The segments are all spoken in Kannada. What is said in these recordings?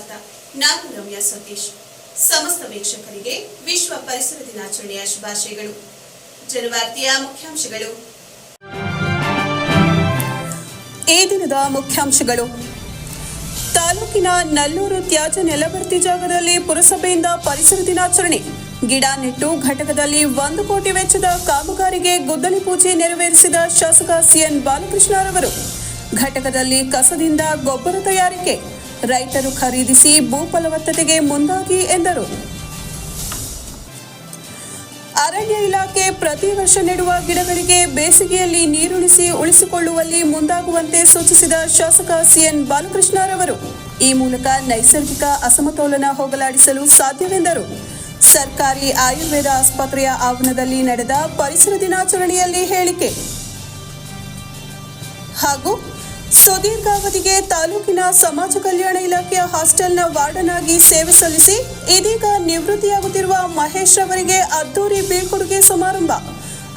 ಸ್ವಾಗತ. ನಾನು ರಮ್ಯಾ ಸತೀಶ್. ಸಮಸ್ತ ವೀಕ್ಷಕರಿಗೆ ವಿಶ್ವ ಪರಿಸರ ದಿನಾಚರಣೆಯ ಶುಭಾಶಯಗಳು. ಜನವಾರ್ತೆಯ ಮುಖ್ಯಾಂಶಗಳು. ಈ ದಿನದ ಮುಖ್ಯಾಂಶಗಳು. ತಾಲೂಕಿನ ನಲ್ಲೂರು ತ್ಯಾಜ್ಯ ನೆಲಭರ್ತಿ ಜಾಗದಲ್ಲಿ ಪುರಸಭೆಯಿಂದ ಪರಿಸರ ದಿನಾಚರಣೆ. ಗಿಡ ನೆಟ್ಟು ಘಟಕದಲ್ಲಿ ಒಂದು ಕೋಟಿ ವೆಚ್ಚದ ಕಾಮಗಾರಿಗೆ ಗುದ್ದಲಿ ಪೂಜೆ ನೆರವೇರಿಸಿದ ಶಾಸಕ ಸಿಎನ್ ಬಾಲಕೃಷ್ಣರವರು. ಘಟಕದಲ್ಲಿ ಕಸದಿಂದ ಗೊಬ್ಬರ ತಯಾರಿಕೆ. ರೈತರು ಖರೀದಿಸಿ ಭೂ ಫಲವತ್ತತೆಗೆ ಮುಂದಾಗಿ ಎಂದರು. ಅರಣ್ಯ ಇಲಾಖೆ ಪ್ರತಿ ವರ್ಷ ನೆಡುವ ಗಿಡಗಳಿಗೆ ಬೇಸಿಗೆಯಲ್ಲಿ ನೀರುಣಿಸಿ ಉಳಿಸಿಕೊಳ್ಳುವಲ್ಲಿ ಮುಂದಾಗುವಂತೆ ಸೂಚಿಸಿದ ಶಾಸಕ ಸಿಎನ್ ಬಾಲಕೃಷ್ಣರವರು, ಈ ಮೂಲಕ ನೈಸರ್ಗಿಕ ಅಸಮತೋಲನ ಹೋಗಲಾಡಿಸಲು ಸಾಧ್ಯವೆಂದರು. ಸರ್ಕಾರಿ ಆಯುರ್ವೇದ ಆಸ್ಪತ್ರೆಯ ಆವರಣದಲ್ಲಿ ನಡೆದ ಪರಿಸರ ದಿನಾಚರಣೆಯಲ್ಲಿ ಹೇಳಿಕೆ. ಹಾಗೂ ಸುದೀರ್ಘಾವಧಿಗೆ ತಾಲೂಕಿನ ಸಮಾಜ ಕಲ್ಯಾಣ ಇಲಾಖೆಯ ಹಾಸ್ಟೆಲ್ನ ವಾರ್ಡನ್ ಆಗಿ ಸೇವೆ ಸಲ್ಲಿಸಿ ಇದೀಗ ನಿವೃತ್ತಿಯಾಗುತ್ತಿರುವ ಮಹೇಶ್ ಅವರಿಗೆ ಅದ್ದೂರಿ ಬೀಳ್ಕೊಡುಗೆ ಸಮಾರಂಭ.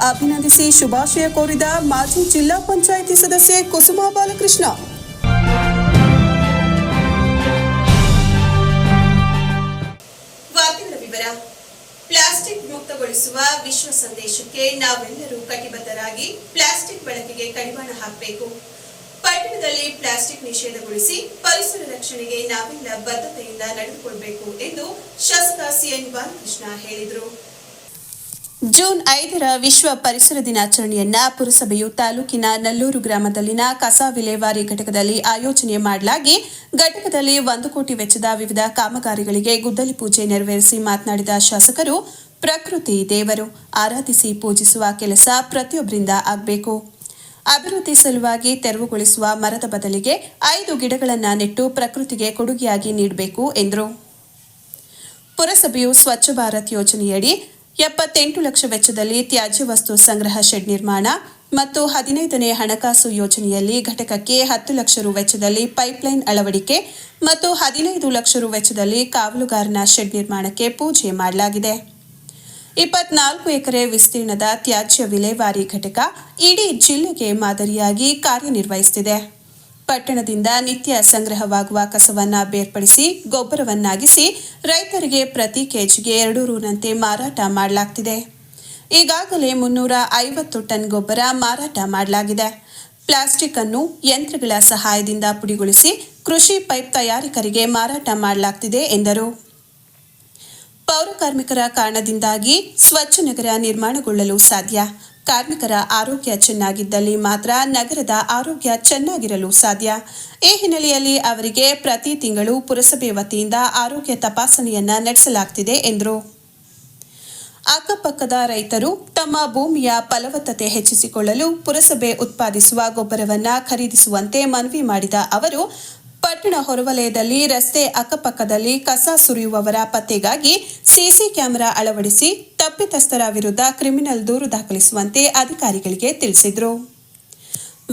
ಅಭಿನಂದಿಸಿ ಶುಭಾಶಯ ಕೋರಿದ ಮಾಜಿ ಜಿಲ್ಲಾ ಪಂಚಾಯಿತಿ ಸದಸ್ಯೆ ಕುಸುಮಾ ಬಾಲಕೃಷ್ಣ. ಪ್ಲಾಸ್ಟಿಕ್ ಮುಕ್ತಗೊಳಿಸುವ ವಿಶ್ವ ಸಂದೇಶಕ್ಕೆ ನಾವೆಲ್ಲರೂ ಕಟಿಬದ್ಧರಾಗಿ ಪ್ಲಾಸ್ಟಿಕ್ ಬಳಕೆಗೆ ಕಡಿವಾಣ ಹಾಕಬೇಕು. ಪಟ್ಟಣದಲ್ಲಿ ಪ್ಲಾಸ್ಟಿಕ್ ನಿಷೇಧಗೊಳಿಸಿ ಪರಿಸರ ರಕ್ಷಣೆಗೆ ನಾವೆಲ್ಲ ಬದ್ಧತೆಯಿಂದ ನಡೆದುಕೊಳ್ಳಬೇಕು ಎಂದು ಶಾಸಕ ಸಿಎನ್ ಬಾಲಕೃಷ್ಣ ಹೇಳಿದರು. ಜೂನ್ ಐದರ ವಿಶ್ವ ಪರಿಸರ ದಿನಾಚರಣೆಯನ್ನ ಪುರಸಭೆಯು ತಾಲೂಕಿನ ನಲ್ಲೂರು ಗ್ರಾಮದಲ್ಲಿನ ಕಸ ವಿಲೇವಾರಿ ಘಟಕದಲ್ಲಿ ಆಯೋಜನೆ ಮಾಡಲಾಗಿ ಘಟಕದಲ್ಲಿ ಒಂದು ಕೋಟಿ ವೆಚ್ಚದ ವಿವಿಧ ಕಾಮಗಾರಿಗಳಿಗೆ ಗುದ್ದಲಿ ಪೂಜೆ ನೆರವೇರಿಸಿ ಮಾತನಾಡಿದ ಶಾಸಕರು, ಪ್ರಕೃತಿ ದೇವರು, ಆರಾಧಿಸಿ ಪೂಜಿಸುವ ಕೆಲಸ ಪ್ರತಿಯೊಬ್ಬರಿಂದ ಆಗಬೇಕು. ಅಭಿವೃದ್ಧಿ ಸಲುವಾಗಿ ತೆರವುಗೊಳಿಸುವ ಮರದ ಬದಲಿಗೆ ಐದು ಗಿಡಗಳನ್ನು ನೆಟ್ಟು ಪ್ರಕೃತಿಗೆ ಕೊಡುಗೆಯಾಗಿ ನೀಡಬೇಕು, ಎಂದರು. ಪುರಸಭೆಯು ಸ್ವಚ್ಛ ಭಾರತ್ ಯೋಜನೆಯಡಿ ಎಪ್ಪತ್ತೆಂಟು ಲಕ್ಷ ವೆಚ್ಚದಲ್ಲಿ ತ್ಯಾಜ್ಯ ವಸ್ತು ಸಂಗ್ರಹ ಶೆಡ್ ನಿರ್ಮಾಣ ಮತ್ತು ಹದಿನೈದನೇ ಹಣಕಾಸು ಯೋಜನೆಯಲ್ಲಿ ಘಟಕಕ್ಕೆ ಹತ್ತು ಲಕ್ಷ ರು ವೆಚ್ಚದಲ್ಲಿ ಪೈಪ್ಲೈನ್ ಅಳವಡಿಕೆ ಮತ್ತು ಹದಿನೈದು ಲಕ್ಷ ರು ವೆಚ್ಚದಲ್ಲಿ ಕಾವಲುಗಾರನ ಶೆಡ್ ನಿರ್ಮಾಣಕ್ಕೆ ಪೂಜೆ ಮಾಡಲಾಗಿದೆ. ಇಪ್ಪತ್ನಾಲ್ಕು ಎಕರೆ ವಿಸ್ತೀರ್ಣದ ತ್ಯಾಜ್ಯ ವಿಲೇವಾರಿ ಘಟಕ ಇಡೀ ಜಿಲ್ಲೆಗೆ ಮಾದರಿಯಾಗಿ ಕಾರ್ಯನಿರ್ವಹಿಸುತ್ತಿದೆ. ಪಟ್ಟಣದಿಂದ ನಿತ್ಯ ಸಂಗ್ರಹವಾಗುವ ಕಸವನ್ನ ಬೇರ್ಪಡಿಸಿ, ಗೊಬ್ಬರವನ್ನಾಗಿಸಿ ರೈತರಿಗೆ ಪ್ರತಿ ಕೆಜಿಗೆ ಎರಡು ರೂನಂತೆ ಮಾರಾಟ ಮಾಡಲಾಗ್ತಿದೆ. ಈಗಾಗಲೇ ಮುನ್ನೂರ ಐವತ್ತು ಟನ್ ಗೊಬ್ಬರ ಮಾರಾಟ ಮಾಡಲಾಗಿದೆ. ಪ್ಲಾಸ್ಟಿಕ್ ಅನ್ನು ಯಂತ್ರಗಳ ಸಹಾಯದಿಂದ ಪುಡಿಗೊಳಿಸಿ ಕೃಷಿ ಪೈಪ್ ತಯಾರಕರಿಗೆ ಮಾರಾಟ ಮಾಡಲಾಗ್ತಿದೆ ಎಂದರು. ಪೌರ ಕಾರ್ಮಿಕರ ಕಾರಣದಿಂದಾಗಿ ಸ್ವಚ್ಛ ನಗರ ನಿರ್ಮಾಣಗೊಳ್ಳಲು ಸಾಧ್ಯ. ಕಾರ್ಮಿಕರ ಆರೋಗ್ಯ ಚೆನ್ನಾಗಿದ್ದಲ್ಲಿ ಮಾತ್ರ ನಗರದ ಆರೋಗ್ಯ ಚೆನ್ನಾಗಿರಲು ಸಾಧ್ಯ. ಈ ಹಿನ್ನೆಲೆಯಲ್ಲಿ ಅವರಿಗೆ ಪ್ರತಿ ತಿಂಗಳು ಪುರಸಭೆ ವತಿಯಿಂದ ಆರೋಗ್ಯ ತಪಾಸಣೆಯನ್ನ ನಡೆಸಲಾಗ್ತಿದೆ ಎಂದರು. ಅಕ್ಕಪಕ್ಕದ ರೈತರು ತಮ್ಮ ಭೂಮಿಯ ಫಲವತ್ತತೆ ಹೆಚ್ಚಿಸಿಕೊಳ್ಳಲು ಪುರಸಭೆ ಉತ್ಪಾದಿಸುವ ಗೊಬ್ಬರವನ್ನ ಖರೀದಿಸುವಂತೆ ಮನವಿ ಮಾಡಿದ ಅವರು ಪಟ್ಟಣ ಹೊರವಲಯದಲ್ಲಿ ರಸ್ತೆ ಅಕ್ಕಪಕ್ಕದಲ್ಲಿ ಕಸ ಸುರಿಯುವವರ ಪತ್ತೆಗಾಗಿ ಸಿಸಿ ಕ್ಯಾಮೆರಾ ಅಳವಡಿಸಿ ತಪ್ಪಿತಸ್ಥರ ವಿರುದ್ಧ ಕ್ರಿಮಿನಲ್ ದೂರು ದಾಖಲಿಸುವಂತೆ ಅಧಿಕಾರಿಗಳಿಗೆ ತಿಳಿಸಿದರು.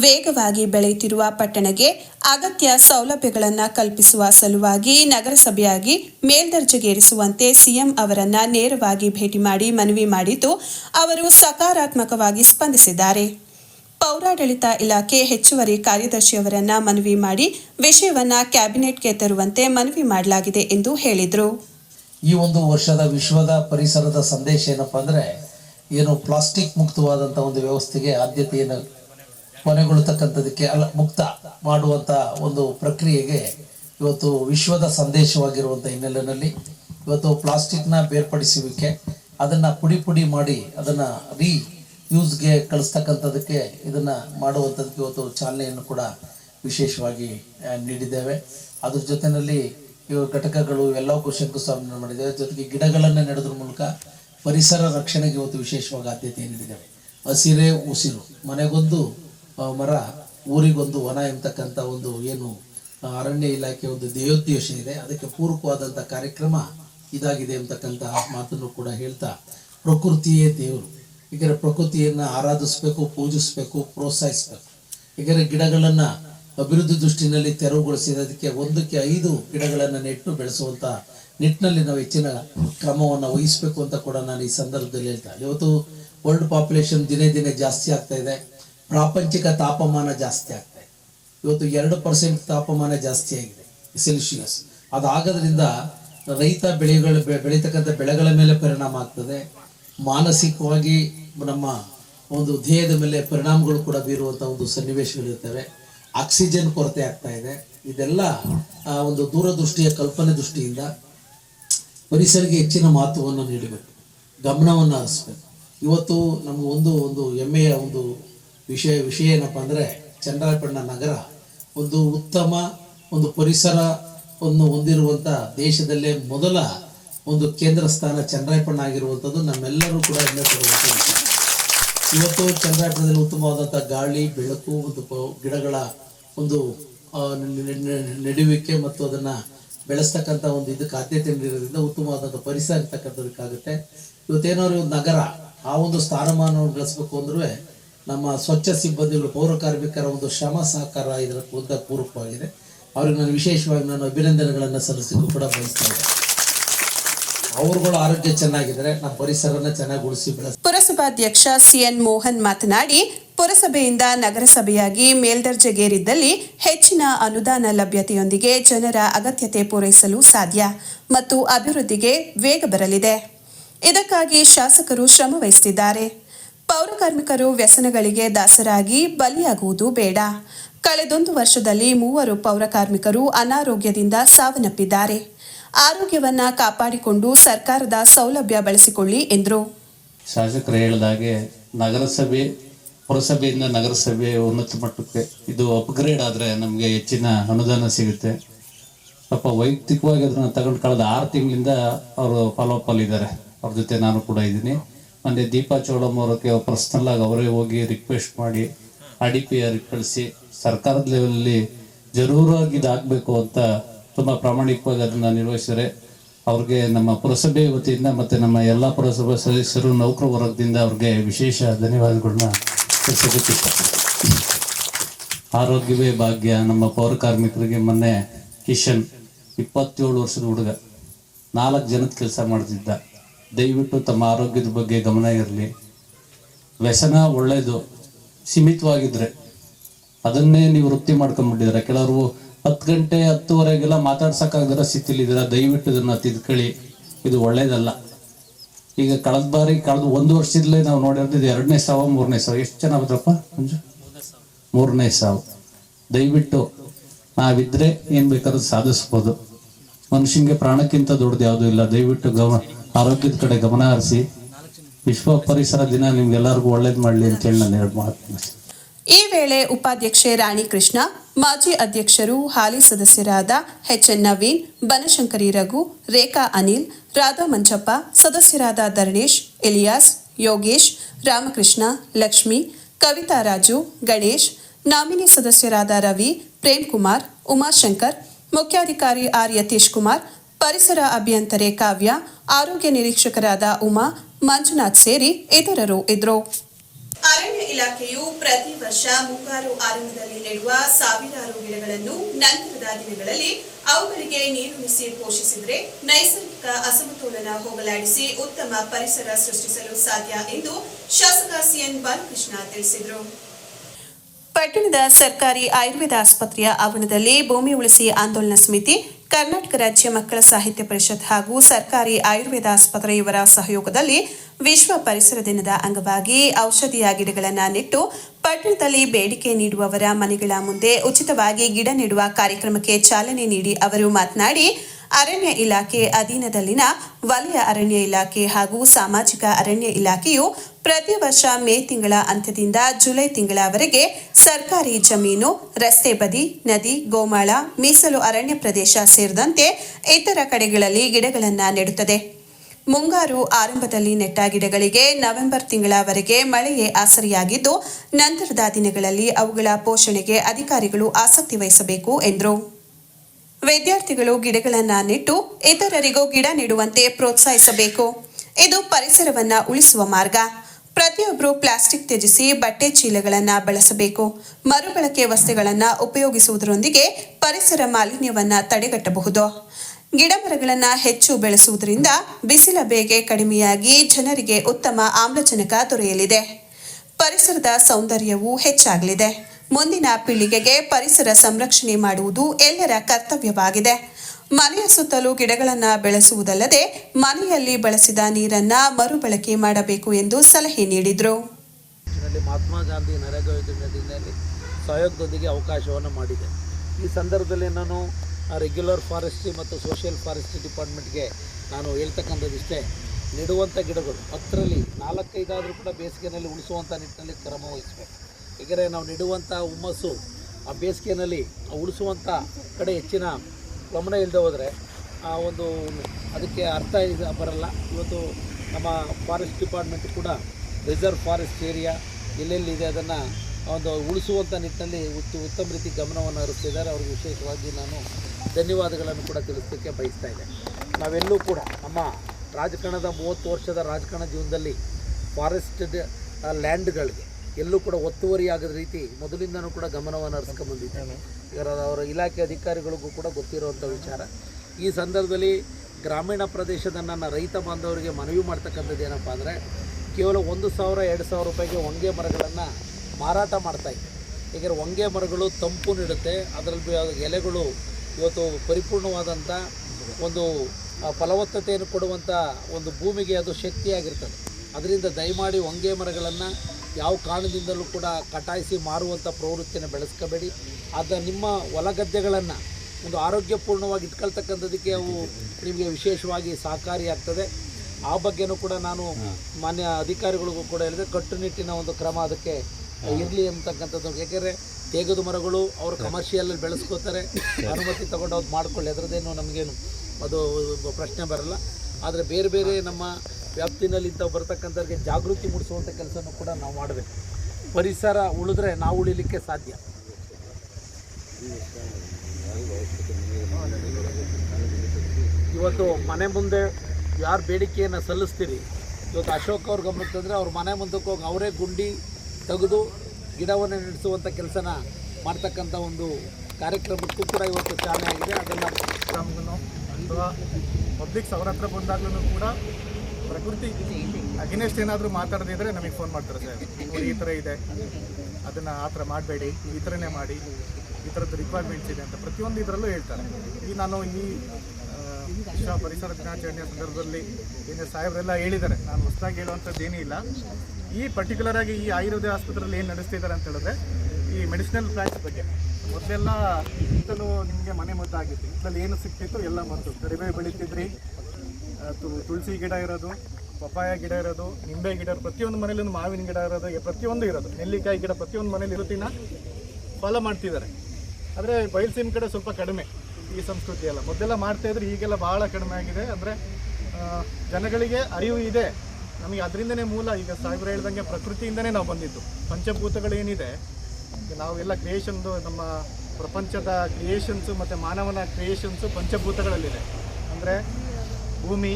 ವೇಗವಾಗಿ ಬೆಳೆಯುತ್ತಿರುವ ಪಟ್ಟಣಕ್ಕೆ ಅಗತ್ಯ ಸೌಲಭ್ಯಗಳನ್ನು ಕಲ್ಪಿಸುವ ಸಲುವಾಗಿ ನಗರಸಭೆಯಾಗಿ ಮೇಲ್ದರ್ಜೆಗೇರಿಸುವಂತೆ ಸಿಎಂ ಅವರನ್ನು ನೇರವಾಗಿ ಭೇಟಿ ಮಾಡಿ ಮನವಿ ಮಾಡಿದ್ದು ಅವರು ಸಕಾರಾತ್ಮಕವಾಗಿ ಸ್ಪಂದಿಸಿದ್ದಾರೆ. ಪೌರಾಡಳಿತ ಇಲಾಖೆ ಹೆಚ್ಚುವರಿ ಕಾರ್ಯದರ್ಶಿಯವರನ್ನ ಮನವಿ ಮಾಡಿ ವಿಷಯವನ್ನ ಕ್ಯಾಬಿನೆಟ್ಗೆ ತರುವಂತೆ ಮನವಿ ಮಾಡಲಾಗಿದೆ ಎಂದು ಹೇಳಿದರು. ಈ ಒಂದು ವರ್ಷದ ವಿಶ್ವದ ಪರಿಸರದ ಸಂದೇಶ ಏನಪ್ಪ ಅಂದರೆ, ಏನು ಪ್ಲಾಸ್ಟಿಕ್ ಮುಕ್ತವಾದಂಥ ಒಂದು ವ್ಯವಸ್ಥೆಗೆ ಆದ್ಯತೆಯನ್ನು ಕೊನೆಗೊಳ್ಳತಕ್ಕಂಥದಕ್ಕೆ ಅಲ್ಲ, ಮುಕ್ತ ಮಾಡುವಂಥ ಒಂದು ಪ್ರಕ್ರಿಯೆಗೆ ಇವತ್ತು ವಿಶ್ವದ ಸಂದೇಶವಾಗಿರುವಂಥ ಹಿನ್ನೆಲೆಯಲ್ಲಿ ಇವತ್ತು ಪ್ಲಾಸ್ಟಿಕ್ನ ಬೇರ್ಪಡಿಸುವಿಕೆ, ಅದನ್ನ ಪುಡಿ ಪುಡಿ ಮಾಡಿ ಅದನ್ನ ರೀ ಯೂಸ್ಗೆ ಕಳಿಸ್ತಕ್ಕಂಥದಕ್ಕೆ ಇದನ್ನು ಮಾಡುವಂಥದ್ದಕ್ಕೆ ಇವತ್ತು ಚಾಲನೆಯನ್ನು ಕೂಡ ವಿಶೇಷವಾಗಿ ನೀಡಿದ್ದೇವೆ. ಅದ್ರ ಜೊತೆಯಲ್ಲಿ ಇವರು ಘಟಕಗಳು ಎಲ್ಲವಕ್ಕೂ ಶಂಕುಸ್ಥಾಪನೆ ಮಾಡಿದ್ದೇವೆ. ಜೊತೆಗೆ ಗಿಡಗಳನ್ನು ನೆಡೋದ್ರ ಮೂಲಕ ಪರಿಸರ ರಕ್ಷಣೆಗೆ ಇವತ್ತು ವಿಶೇಷವಾಗಿ ಆದ್ಯತೆ ನೀಡಿದ್ದೇವೆ. ಹಸಿರೇ ಉಸಿರು, ಮನೆಗೊಂದು ಮರ, ಊರಿಗೊಂದು ವನ ಎಂಬತಕ್ಕಂಥ ಒಂದು ಏನು ಅರಣ್ಯ ಇಲಾಖೆ ಒಂದು ಧ್ಯೇಯೋದ್ದೇಶ ಇದೆ. ಅದಕ್ಕೆ ಪೂರಕವಾದಂಥ ಕಾರ್ಯಕ್ರಮ ಇದಾಗಿದೆ ಅಂತಕ್ಕಂಥ ಮಾತನ್ನು ಕೂಡ ಹೇಳ್ತಾ, ಪ್ರಕೃತಿಯೇ ದೇವರು. ಹೀಗೆ ಪ್ರಕೃತಿಯನ್ನ ಆರಾಧಿಸಬೇಕು, ಪೂಜಿಸಬೇಕು, ಪ್ರೋತ್ಸಾಹಿಸಬೇಕು. ಏಕೆಂದರೆ ಗಿಡಗಳನ್ನ ಅಭಿವೃದ್ಧಿ ದೃಷ್ಟಿನಲ್ಲಿ ತೆರವುಗೊಳಿಸಿದಕ್ಕೆ ಒಂದಕ್ಕೆ ಐದು ಗಿಡಗಳನ್ನ ನೆಟ್ಟು ಬೆಳೆಸುವಂಥ ನಿಟ್ಟಿನಲ್ಲಿ ನಾವು ಹೆಚ್ಚಿನ ಕ್ರಮವನ್ನು ವಹಿಸಬೇಕು ಅಂತ ಕೂಡ ನಾನು ಈ ಸಂದರ್ಭದಲ್ಲಿ ಹೇಳ್ತಾ ಇವತ್ತು ವರ್ಲ್ಡ್ ಪಾಪ್ಯುಲೇಷನ್ ದಿನೇ ದಿನೇ ಜಾಸ್ತಿ ಆಗ್ತಾ ಇದೆ. ಪ್ರಾಪಂಚಿಕ ತಾಪಮಾನ ಜಾಸ್ತಿ ಆಗ್ತಾ ಇದೆ. ಇವತ್ತು ಎರಡು ಪರ್ಸೆಂಟ್ ತಾಪಮಾನ ಜಾಸ್ತಿ ಆಗಿದೆ ಸೆಲ್ಸಿಯಸ್ ಅದಾಗೋದ್ರಿಂದ ರೈತ ಬೆಳೆಗಳು, ಬೆಳೀತಕ್ಕಂಥ ಬೆಳೆಗಳ ಮೇಲೆ ಪರಿಣಾಮ ಆಗ್ತದೆ. ಮಾನಸಿಕವಾಗಿ ನಮ್ಮ ಒಂದು ಧ್ಯೇಯದ ಮೇಲೆ ಪರಿಣಾಮಗಳು ಕೂಡ ಬೀರುವಂಥ ಒಂದು ಸನ್ನಿವೇಶಗಳಿರ್ತವೆ. ಆಕ್ಸಿಜನ್ ಕೊರತೆ ಆಗ್ತಾ ಇದೆ. ಇದೆಲ್ಲ ಒಂದು ದೂರದೃಷ್ಟಿಯ ಕಲ್ಪನೆ ದೃಷ್ಟಿಯಿಂದ ಪರಿಸರಕ್ಕೆ ಹೆಚ್ಚಿನ ಮಹತ್ವವನ್ನು ನೀಡಬೇಕು. ಗಮನವನ್ನು ಹರಿಸ್ಬೇಕು. ಇವತ್ತು ನಮ್ಗೆ ಒಂದು ಒಂದು ಹೆಮ್ಮೆಯ ಒಂದು ವಿಷಯ ವಿಷಯ ಏನಪ್ಪ ಅಂದರೆ ಚನ್ನರಾಯಪಟ್ಟಣ ನಗರ ಒಂದು ಉತ್ತಮ ಒಂದು ಪರಿಸರವನ್ನು ಹೊಂದಿರುವಂಥ ದೇಶದಲ್ಲೇ ಮೊದಲ ಒಂದು ಕೇಂದ್ರ ಸ್ಥಾನ ಚಂದ್ರಾಯಪಣ್ಣ ಆಗಿರುವಂಥದ್ದು ನಮ್ಮೆಲ್ಲರೂ ಕೂಡ ಹೆಮ್ಮೆ ವಿಷಯ ಇವತ್ತು ಚಂದ್ರಾಯಪಣದಲ್ಲಿ ಉತ್ತಮವಾದಂಥ ಗಾಳಿ, ಬೆಳಕು ಮತ್ತು ಗಿಡಗಳ ಒಂದು ನೆಡುವಿಕೆ ಮತ್ತು ಅದನ್ನು ಬೆಳೆಸ್ತಕ್ಕಂಥ ಒಂದು ಇದಕ್ಕೆ ಆದ್ಯತೆ ನೀಡೋದ್ರಿಂದ ಉತ್ತಮವಾದಂಥ ಪರಿಸರ ಇರ್ತಕ್ಕಂಥದಕ್ಕಾಗುತ್ತೆ. ಇವತ್ತೇನಾದ್ರು ಒಂದು ನಗರ, ಆ ಒಂದು ಸ್ಥಾನಮಾನವನ್ನು ಗಳಿಸ್ಬೇಕು ಅಂದ್ರೆ ನಮ್ಮ ಸ್ವಚ್ಛ ಸಿಬ್ಬಂದಿಗಳು, ಪೌರ ಕಾರ್ಮಿಕರ ಒಂದು ಶ್ರಮ, ಸಹಕಾರ ಇದರ ಪೂರಕವಾಗಿದೆ. ಅವ್ರಿಗೆ ನಾನು ವಿಶೇಷವಾಗಿ ನಾನು ಅಭಿನಂದನೆಗಳನ್ನು ಸಲ್ಲಿಸಲಿಕ್ಕೂ ಕೂಡ ಬಯಸ್ತಾ ಇದ್ದೆ ಅವರುಗಳ ಆರೋಗ್ಯ ಚೆನ್ನಾಗಿದ್ರೆ ನಮ್ಮ ಪರಿಸರನ ಚೆನ್ನಾಗಿ ಉಳಿಸಿ ಪುರಸಭಾಧ್ಯಕ್ಷ ಸಿಎನ್ ಮೋಹನ್ ಮಾತನಾಡಿ, ಪುರಸಭೆಯಿಂದ ನಗರಸಭೆಯಾಗಿ ಮೇಲ್ದರ್ಜೆಗೇರಿದ್ದಲ್ಲಿ ಹೆಚ್ಚಿನ ಅನುದಾನ ಲಭ್ಯತೆಯೊಂದಿಗೆ ಜನರ ಅಗತ್ಯತೆ ಪೂರೈಸಲು ಸಾಧ್ಯ ಮತ್ತು ಅಭಿವೃದ್ಧಿಗೆ ವೇಗ ಬರಲಿದೆ. ಇದಕ್ಕಾಗಿ ಶಾಸಕರು ಶ್ರಮ ವಹಿಸುತ್ತಿದ್ದಾರೆ ಪೌರಕಾರ್ಮಿಕರು ವ್ಯಸನಗಳಿಗೆ ದಾಸರಾಗಿ ಬಲಿಯಾಗುವುದು ಬೇಡ. ಕಳೆದೊಂದು ವರ್ಷದಲ್ಲಿ ಮೂವರು ಪೌರಕಾರ್ಮಿಕರು ಅನಾರೋಗ್ಯದಿಂದ ಸಾವನ್ನಪ್ಪಿದ್ದಾರೆ. ಆರೋಗ್ಯವನ್ನ ಕಾಪಾಡಿಕೊಂಡು ಸರ್ಕಾರದ ಸೌಲಭ್ಯ ಬಳಸಿಕೊಳ್ಳಿ ಎಂದರು. ಶಾಸಕರು ಹೇಳಿದಾಗೆ ನಗರಸಭೆ, ಪುರಸಭೆಯಿಂದ ನಗರಸಭೆ ಉನ್ನತ ಮಟ್ಟಕ್ಕೆ ಇದು ಅಪ್ಗ್ರೇಡ್ ಆದರೆ ನಮಗೆ ಹೆಚ್ಚಿನ ಅನುದಾನ ಸಿಗುತ್ತೆ. ಪಾಪ ವೈಯಕ್ತಿಕವಾಗಿ ಅದನ್ನು ತಗೊಂಡು ಕಳೆದ ಆರು ತಿಂಗಳಿಂದ ಅವರು ಫಾಲೋ ಅಪ್ ಇದ್ದಾರೆ. ಅವ್ರ ಜೊತೆ ನಾನು ಕೂಡ ಇದ್ದೀನಿ. ಮೊನ್ನೆ ದೀಪಾ ಚೋಳಮ್ ಅವರಕ್ಕೆ ಪರ್ಸ್ನಲ್ ಆಗಿ ಅವರೇ ಹೋಗಿ ರಿಕ್ವೆಸ್ಟ್ ಮಾಡಿ ಆರ್ ಡಿ ಪಿ ಆರ್ ಕಳಿಸಿ ಸರ್ಕಾರದ ಲೆವೆಲಲ್ಲಿ ಜರೂರಾಗಿ ಇದಾಗಬೇಕು ಅಂತ ತುಂಬ ಪ್ರಾಮಾಣಿಕವಾಗಿ ಅದನ್ನು ನಿರ್ವಹಿಸಿದರೆ ಅವ್ರಿಗೆ ನಮ್ಮ ಪುರಸಭೆ ವತಿಯಿಂದ ಮತ್ತು ನಮ್ಮ ಎಲ್ಲ ಪುರಸಭಾ ಸದಸ್ಯರು, ನೌಕರ ವರ್ಗದಿಂದ ಅವ್ರಿಗೆ ವಿಶೇಷ ಧನ್ಯವಾದಗಳನ್ನ ತಿಳಿಸೋದಕ್ಕೆ ಆರೋಗ್ಯವೇ ಭಾಗ್ಯ. ನಮ್ಮ ಪೌರ ಕಾರ್ಮಿಕರಿಗೆ ಮೊನ್ನೆ ಕಿಶನ್ ಇಪ್ಪತ್ತೇಳು ವರ್ಷದ ಹುಡುಗ, ನಾಲ್ಕು ಜನದ ಕೆಲಸ ಮಾಡ್ತಿದ್ದ. ದಯವಿಟ್ಟು ತಮ್ಮ ಆರೋಗ್ಯದ ಬಗ್ಗೆ ಗಮನ ಇರಲಿ. ವ್ಯಸನ ಒಳ್ಳೆಯದು ಸೀಮಿತವಾಗಿದ್ರೆ ಅದನ್ನೇ ನೀವು ವೃತ್ತಿ ಮಾಡ್ಕೊಂಡ್ಬಿಟ್ಟಿದ್ರೆ ಕೆಲವರು ಹತ್ತು ಗಂಟೆ ಹತ್ತುವರೆಗೆಲ್ಲ ಮಾತಾಡ್ಸಕ್ಕಾಗದಿರೋ ಸ್ಥಿತಿಲಿದ್ದೀರ ದಯವಿಟ್ಟು ಇದನ್ನು ತಿದ್ಕೊಳ್ಳಿ. ಇದು ಒಳ್ಳೇದಲ್ಲ. ಈಗ ಕಳೆದ ಬಾರಿ, ಕಳೆದ ಒಂದು ವರ್ಷದಲ್ಲೇ ನಾವು ನೋಡಿರೋದು ಎರಡನೇ ಸಾವು, ಮೂರನೇ ಸಾವು. ಎಷ್ಟು ಜನ ಬಂದ್ರಪ್ಪ ಮಂಜು? ಮೂರನೇ ಸಾವು. ದಯವಿಟ್ಟು ನಾವಿದ್ರೆ ಏನು ಬೇಕಾದ್ರೂ ಸಾಧಿಸ್ಬೋದು. ಮನುಷ್ಯನಿಗೆ ಪ್ರಾಣಕ್ಕಿಂತ ದೊಡ್ಡದು ಯಾವುದೂ ಇಲ್ಲ. ದಯವಿಟ್ಟು ಗಮ, ಆರೋಗ್ಯದ ಕಡೆ ಗಮನ ಹರಿಸಿ. ವಿಶ್ವ ಪರಿಸರ ದಿನ ನಿಮ್ಗೆಲ್ಲರಿಗೂ ಒಳ್ಳೇದು ಮಾಡಲಿ ಅಂತೇಳಿ ನಾನು ಎರಡು ಮಾತು ಈ ವೇಳೆ ಉಪಾಧ್ಯಕ್ಷೆ ರಾಣಿ ಕೃಷ್ಣ ಮಾಜಿ ಅಧ್ಯಕ್ಷರು ಹಾಲಿ ಸದಸ್ಯರಾದ ಎಚ್ಎನ್ ನವೀನ್, ಬನಶಂಕರಿ ರಘು, ರೇಖಾ ಅನಿಲ್, ರಾಧಾ ಮಂಜಪ್ಪ, ಸದಸ್ಯರಾದ ಧರಣೇಶ್ ಇಲಿಯಾಸ್ ಯೋಗೇಶ್, ರಾಮಕೃಷ್ಣ, ಲಕ್ಷ್ಮಿ, ಕವಿತಾ ರಾಜು, ಗಣೇಶ್, ನಾಮಿನಿ ಸದಸ್ಯರಾದ ರವಿ ಪ್ರೇಮ್ ಕುಮಾರ್ ಉಮಾಶಂಕರ್, ಮುಖ್ಯಾಧಿಕಾರಿ ಆರ್ ಯತೀಶ್ ಕುಮಾರ್, ಪರಿಸರ ಅಭಿಯಂತರೆ ಕಾವ್ಯ, ಆರೋಗ್ಯ ನಿರೀಕ್ಷಕರಾದ ಉಮಾ, ಮಂಜುನಾಥ್ ಸೇರಿ ಇತರರು ಇದ್ರು. ಅರಣ್ಯ ಇಲಾಖೆಯು ಪ್ರತಿ ವರ್ಷ ಮುಂಗಾರು ಆರಂಭದಲ್ಲಿ ನೆಡುವ ಸಾವಿರಾರು ಗಿಡಗಳನ್ನು ನಂತರದ ದಿನಗಳಲ್ಲಿ ಅವುಗಳಿಗೆ ನೀರುಣಿಸಿ ಪೋಷಿಸಿದರೆ ನೈಸರ್ಗಿಕ ಅಸಮತೋಲನ ಹೋಗಲಾಡಿಸಿ ಉತ್ತಮ ಪರಿಸರ ಸೃಷ್ಟಿಸಲು ಸಾಧ್ಯ ಎಂದು ಶಾಸಕ ಸಿಎನ್ ಬಾಲಕೃಷ್ಣ ತಿಳಿಸಿದರು. ಪಟ್ಟಣದ ಸರ್ಕಾರಿ ಆಯುರ್ವೇದ ಆಸ್ಪತ್ರೆಯ ಆವರಣದಲ್ಲಿ ಭೂಮಿ ಉಳಿಸಿ ಆಂದೋಲನ ಸಮಿತಿ, ಕರ್ನಾಟಕ ರಾಜ್ಯ ಮಕ್ಕಳ ಸಾಹಿತ್ಯ ಪರಿಷತ್ ಹಾಗೂ ಸರ್ಕಾರಿ ಆಯುರ್ವೇದ ಆಸ್ಪತ್ರೆ ಇವರ ಸಹಯೋಗದಲ್ಲಿ ವಿಶ್ವ ಪರಿಸರ ದಿನದ ಅಂಗವಾಗಿ ಔಷಧಿಯ ಗಿಡಗಳನ್ನು ನೆಟ್ಟು ಪಟ್ಟಣದಲ್ಲಿ ಬೇಡಿಕೆ ನೀಡುವವರ ಮನೆಗಳ ಮುಂದೆ ಉಚಿತವಾಗಿ ಗಿಡ ನೆಡುವ ಕಾರ್ಯಕ್ರಮಕ್ಕೆ ಚಾಲನೆ ನೀಡಿ ಅವರು ಮಾತನಾಡಿ, ಅರಣ್ಯ ಇಲಾಖೆ ಅಧೀನದಲ್ಲಿನ ವಲಯ ಅರಣ್ಯ ಇಲಾಖೆ ಹಾಗೂ ಸಾಮಾಜಿಕ ಅರಣ್ಯ ಇಲಾಖೆಯು ಪ್ರತಿ ವರ್ಷ ಮೇ ತಿಂಗಳ ಅಂತ್ಯದಿಂದ ಜುಲೈ ತಿಂಗಳವರೆಗೆ ಸರ್ಕಾರಿ ಜಮೀನು, ರಸ್ತೆ ಬದಿ, ನದಿ, ಗೋಮಾಳ, ಮೀಸಲು ಅರಣ್ಯ ಪ್ರದೇಶ ಸೇರಿದಂತೆ ಇತರ ಕಡೆಗಳಲ್ಲಿ ಗಿಡಗಳನ್ನು ನೆಡುತ್ತದೆ. ಮುಂಗಾರು ಆರಂಭದಲ್ಲಿ ನೆಟ್ಟ ಗಿಡಗಳಿಗೆ ನವೆಂಬರ್ ತಿಂಗಳವರೆಗೆ ಮಳೆಯೇ ಆಸರಿಯಾಗಿದ್ದು, ನಂತರದ ದಿನಗಳಲ್ಲಿ ಅವುಗಳ ಪೋಷಣೆಗೆ ಅಧಿಕಾರಿಗಳು ಆಸಕ್ತಿ ವಹಿಸಬೇಕು ಎಂದರು. ವಿದ್ಯಾರ್ಥಿಗಳು ಗಿಡಗಳನ್ನು ನೆಟ್ಟು ಇತರರಿಗೂ ಗಿಡ ನೆಡುವಂತೆ ಪ್ರೋತ್ಸಾಹಿಸಬೇಕು. ಇದು ಪರಿಸರವನ್ನು ಉಳಿಸುವ ಮಾರ್ಗ. ಪ್ರತಿಯೊಬ್ಬರು ಪ್ಲಾಸ್ಟಿಕ್ ತ್ಯಜಿಸಿ ಬಟ್ಟೆ ಚೀಲಗಳನ್ನು ಬಳಸಬೇಕು. ಮರುಬಳಕೆ ವಸ್ತುಗಳನ್ನು ಉಪಯೋಗಿಸುವುದರೊಂದಿಗೆ ಪರಿಸರ ಮಾಲಿನ್ಯವನ್ನು ತಡೆಗಟ್ಟಬಹುದು. ಗಿಡ ಮರಗಳನ್ನು ಹೆಚ್ಚು ಬೆಳೆಸುವುದರಿಂದ ಬಿಸಿಲ ಬೇಗೆ ಕಡಿಮೆಯಾಗಿ ಜನರಿಗೆ ಉತ್ತಮ ಆಮ್ಲಜನಕ ದೊರೆಯಲಿದೆ. ಪರಿಸರದ ಸೌಂದರ್ಯವೂ ಹೆಚ್ಚಾಗಲಿದೆ. ಮುಂದಿನ ಪೀಳಿಗೆಗೆ ಪರಿಸರ ಸಂರಕ್ಷಣೆ ಮಾಡುವುದು ಎಲ್ಲರ ಕರ್ತವ್ಯವಾಗಿದೆ. ಮನೆಯ ಸುತ್ತಲೂ ಗಿಡಗಳನ್ನು ಬೆಳೆಸುವುದಲ್ಲದೆ ಮನೆಯಲ್ಲಿ ಬಳಸಿದ ನೀರನ್ನ ಮರುಬಳಕೆ ಮಾಡಬೇಕು ಎಂದು ಸಲಹೆ ನೀಡಿದರು. ಮಹಾತ್ಮ ಗಾಂಧಿ ನರೇಗಾ ಯೋಜನೆಯಲ್ಲಿ ಸಹಯೋಗದೊಂದಿಗೆ ಅವಕಾಶವನ್ನು ಮಾಡಿದೆ. ಈ ಸಂದರ್ಭದಲ್ಲಿ ನಾನು ರೆಗ್ಯುಲರ್ ಫಾರೆಸ್ಟ್ರಿ ಮತ್ತು ಸೋಷಿಯಲ್ ಫಾರೆಸ್ಟ್ರಿ ಡಿಪಾರ್ಟ್ಮೆಂಟ್ಗೆ ನಾನು ಹೇಳ್ತಕ್ಕಂಥದ್ದಿಷ್ಟೇ ನೆಡುವಂಥ ಗಿಡಗಳು ಹತ್ತರಲ್ಲಿ ನಾಲ್ಕೈದಾದರೂ ಕೂಡ ಬೇಸಿಗೆಯಲ್ಲಿ ಉಳಿಸುವಂಥ ನಿಟ್ಟಿನಲ್ಲಿ ಕ್ರಮ ವಹಿಸಬೇಕು. ಏಕೆಂದರೆ ನಾವು ನೆಡುವಂಥ ಹುಮ್ಮಸ್ಸು ಆ ಬೇಸಿಗೆಯಲ್ಲಿ ಉಳಿಸುವಂಥ ಕಡೆ ಹೆಚ್ಚಿನ ಗಮನ ಇಲ್ಲದೆ ಹೋದರೆ ಆ ಒಂದು ಅದಕ್ಕೆ ಅರ್ಥ ಇದು ಬರಲ್ಲ. ಇವತ್ತು ನಮ್ಮ ಫಾರೆಸ್ಟ್ ಡಿಪಾರ್ಟ್ಮೆಂಟ್ ಕೂಡ ರಿಸರ್ವ್ ಫಾರೆಸ್ಟ್ ಏರಿಯಾ ಎಲ್ಲೆಲ್ಲಿದೆ ಅದನ್ನು ಒಂದು ಉಳಿಸುವಂಥ ನಿಟ್ಟಿನಲ್ಲಿ ಉತ್ತ ಉತ್ತಮ ರೀತಿ ಗಮನವನ್ನು ಹರಿಸ್ತಿದ್ದಾರೆ. ಅವ್ರಿಗೆ ವಿಶೇಷವಾಗಿ ನಾನು ಧನ್ಯವಾದಗಳನ್ನು ಕೂಡ ತಿಳಿಸೋಕ್ಕೆ ಬಯಸ್ತಾ ಇದೆ. ನಾವೆಲ್ಲೂ ಕೂಡ ನಮ್ಮ ರಾಜಕಾರಣದ ಮೂವತ್ತು ವರ್ಷದ ರಾಜಕಾರಣ ಜೀವನದಲ್ಲಿ ಫಾರೆಸ್ಟ್ ಲ್ಯಾಂಡ್ಗಳಿಗೆ ಎಲ್ಲೂ ಕೂಡ ಒತ್ತುವರಿ ಆಗದ ರೀತಿ ಮೊದಲಿಂದನೂ ಕೂಡ ಗಮನವನ್ನು ಹರಿಸ್ಕೊಂಡ್ಬಂದಿದ್ದೇನೆ ಈಗ ಅವರ ಇಲಾಖೆ ಅಧಿಕಾರಿಗಳಿಗೂ ಕೂಡ ಗೊತ್ತಿರುವಂಥ ವಿಚಾರ. ಈ ಸಂದರ್ಭದಲ್ಲಿ ಗ್ರಾಮೀಣ ಪ್ರದೇಶದ ನನ್ನ ರೈತ ಬಾಂಧವರಿಗೆ ಮನವಿ ಮಾಡ್ತಕ್ಕಂಥದ್ದು ಏನಪ್ಪ ಅಂದರೆ ಕೇವಲ ಒಂದು ಸಾವಿರ, ಎರಡು ಸಾವಿರ ರೂಪಾಯಿಗೆ ಹೊಂಗೆ ಮರಗಳನ್ನು ಮಾರಾಟ ಮಾಡ್ತಾಯಿದ್ದೆ ಏಕೆಂದರೆ ಹೊಂಗೆ ಮರಗಳು ತಂಪು ನೀಡುತ್ತೆ. ಅದರಲ್ಲಿ ಎಲೆಗಳು ಇವತ್ತು ಪರಿಪೂರ್ಣವಾದಂಥ ಒಂದು ಫಲವತ್ತತೆಯನ್ನು ಕೊಡುವಂಥ ಒಂದು ಭೂಮಿಗೆ ಅದು ಶಕ್ತಿಯಾಗಿರ್ತದೆ. ಅದರಿಂದ ದಯಮಾಡಿ ಹೊಂಗೆ ಮರಗಳನ್ನು ಯಾವ ಕಾರಣದಿಂದಲೂ ಕೂಡ ಕಟಾಯಿಸಿ ಮಾರುವಂಥ ಪ್ರವೃತ್ತಿಯನ್ನು ಬೆಳೆಸ್ಕೋಬೇಡಿ. ಅದು ನಿಮ್ಮ ಹೊಲ ಗದ್ದೆಗಳನ್ನು ಒಂದು ಆರೋಗ್ಯಪೂರ್ಣವಾಗಿ ಇಟ್ಕೊಳ್ತಕ್ಕಂಥದ್ದಕ್ಕೆ ಅವು ನಿಮಗೆ ವಿಶೇಷವಾಗಿ ಸಹಕಾರಿಯಾಗ್ತದೆ. ಆ ಬಗ್ಗೆನೂ ಕೂಡ ನಾನು ಮಾನ್ಯ ಅಧಿಕಾರಿಗಳಿಗೂ ಕೂಡ ಹೇಳಿದೆ. ಕಟ್ಟುನಿಟ್ಟಿನ ಒಂದು ಕ್ರಮ ಅದಕ್ಕೆ ಇರಲಿ ಅಂತಕ್ಕಂಥದ್ದು. ಯಾಕೆಂದರೆ ತೇಗದ ಮರಗಳು ಅವರು ಕಮರ್ಷಿಯಲಲ್ಲಿ ಬೆಳೆಸ್ಕೋತಾರೆ. ಅನುಮತಿ ತಗೊಂಡು ಅವ್ರು ಮಾಡ್ಕೊಳ್ಳಿ. ಅದರದ್ದೇನು ನಮಗೇನು ಅದು ಪ್ರಶ್ನೆ ಬರಲ್ಲ. ಆದರೆ ಬೇರೆ ಬೇರೆ ನಮ್ಮ ವ್ಯಾಪ್ತಿನಲ್ಲಿ ಇಂಥ ಬರ್ತಕ್ಕಂಥವ್ರಿಗೆ ಜಾಗೃತಿ ಮೂಡಿಸುವಂಥ ಕೆಲಸನೂ ಕೂಡ ನಾವು ಮಾಡಬೇಕು. ಪರಿಸರ ಉಳಿದ್ರೆ ನಾವು ಉಳಿಲಿಕ್ಕೆ ಸಾಧ್ಯ. ಇವತ್ತು ಮನೆ ಮುಂದೆ ಯಾರು ಬೇಡಿಕೆಯನ್ನು ಸಲ್ಲಿಸ್ತೀರಿ? ಇವತ್ತು ಅಶೋಕ್ ಅವ್ರ ಗಮನಕ್ಕೆ ತಂದರೆ ಅವ್ರ ಮನೆ ಮುಂದಕ್ಕೆ ಹೋಗಿ ಅವರೇ ಗುಂಡಿ ತೆಗೆದು ಗಿಡವನ್ನು ನಡೆಸುವಂಥ ಕೆಲಸನ ಮಾಡ್ತಕ್ಕಂಥ ಒಂದು ಕಾರ್ಯಕ್ರಮಕ್ಕೂ ಕೂಡ ಇವತ್ತು ಚಾಲನೆ ಆಗಿದೆ. ಅದನ್ನು ಗ್ರಾಮಗಳು ಅಥವಾ ಪಬ್ಲಿಕ್ ಅವ್ರ ಹತ್ರ ಬಂದಾಗ್ಲೂ ಕೂಡ ಪ್ರಕೃತಿ ಅಗೇನೆಸ್ಟ್ ಏನಾದರೂ ಮಾತಾಡದಿದ್ರೆ ನಮಗೆ ಫೋನ್ ಮಾಡ್ತಾರೆ ಸರ್. ನೋಡಿ, ಈ ಥರ ಇದೆ. ಅದನ್ನು ಆ ಥರ ಮಾಡಬೇಡಿ, ಈ ಥರನೇ ಮಾಡಿ, ಈ ಥರದ್ದು ರಿಕ್ವೈರ್ಮೆಂಟ್ಸ್ ಇದೆ ಅಂತ ಪ್ರತಿಯೊಂದು ಇದರಲ್ಲೂ ಹೇಳ್ತಾರೆ. ಈ ನಾನು ಈ ವಿಶ್ವ ಪರಿಸರ ದಿನಾಚರಣೆಯ ಸಂದರ್ಭದಲ್ಲಿ ಏನೇ ಸಾಹೇಬರೆಲ್ಲ ಹೇಳಿದ್ದಾರೆ. ನಾನು ಹೊಸದಾಗಿ ಹೇಳುವಂಥದ್ದು ಏನೂ ಇಲ್ಲ. ಈ ಪರ್ಟಿಕ್ಯುಲರ್ ಆಗಿ ಈ ಆಯುರ್ವೇದ ಆಸ್ಪತ್ರೆಯಲ್ಲಿ ಏನು ನಡೆಸ್ತಿದ್ದಾರೆ ಅಂತ ಹೇಳಿದ್ರೆ, ಈ ಮೆಡಿಸಿನಲ್ ಪ್ಲಾಂಟ್ಸ್ ಬಗ್ಗೆ. ಮೊದಲೆಲ್ಲ ಇಂತಲೂ ನಿಮಗೆ ಮನೆ ಮದ್ದು ಆಗಿತ್ತು ಇಂತಲ್ಲಿ ಏನು ಸಿಕ್ತಿತ್ತು? ಎಲ್ಲ ಮದ್ದು ಕರಿಬೇವು ಬೆಳೀತಿದ್ರಿ ತುಳಸಿ ಗಿಡ ಇರೋದು, ಪಪ್ಪಾಯ ಗಿಡ ಇರೋದು, ನಿಂಬೆ ಗಿಡ ಪ್ರತಿಯೊಂದು ಮನೇಲಿ ಮಾವಿನ ಗಿಡ ಇರೋದು ಪ್ರತಿಯೊಂದು ಇರೋದು. ನೆಲ್ಲಿಕಾಯಿ ಗಿಡ ಪ್ರತಿಯೊಂದು ಮನೇಲಿ ಇರುತ್ತಿನ ಫಾಲೋ ಮಾಡ್ತಿದ್ದಾರೆ. ಆದರೆ ಬಯಲ್ಸೀಮ್ ಕಡೆ ಸ್ವಲ್ಪ ಕಡಿಮೆ ಈ ಸಂಸ್ಕೃತಿ ಎಲ್ಲ ಮೊದಲೆಲ್ಲ ಮಾಡ್ತಾಯಿದ್ರೆ ಈಗೆಲ್ಲ ಭಾಳ ಕಡಿಮೆ ಆಗಿದೆ. ಅಂದರೆ ಜನಗಳಿಗೆ ಅರಿವು ಇದೆ. ನಮಗೆ ಅದರಿಂದನೇ ಮೂಲ. ಈಗ ಸಾಹೇಬ್ರು ಹೇಳ್ದಂಗೆ ಪ್ರಕೃತಿಯಿಂದನೇ ನಾವು ಬಂದಿದ್ದು. ಪಂಚಭೂತಗಳೇನಿದೆ ನಾವು ನಾವೆಲ್ಲ ಕ್ರಿಯೇಷನ್ದು ನಮ್ಮ ಪ್ರಪಂಚದ ಕ್ರಿಯೇಷನ್ಸು ಮತ್ತು ಮಾನವನ ಕ್ರಿಯೇಷನ್ಸು ಪಂಚಭೂತಗಳಲ್ಲಿದೆ. ಅಂದರೆ ಭೂಮಿ,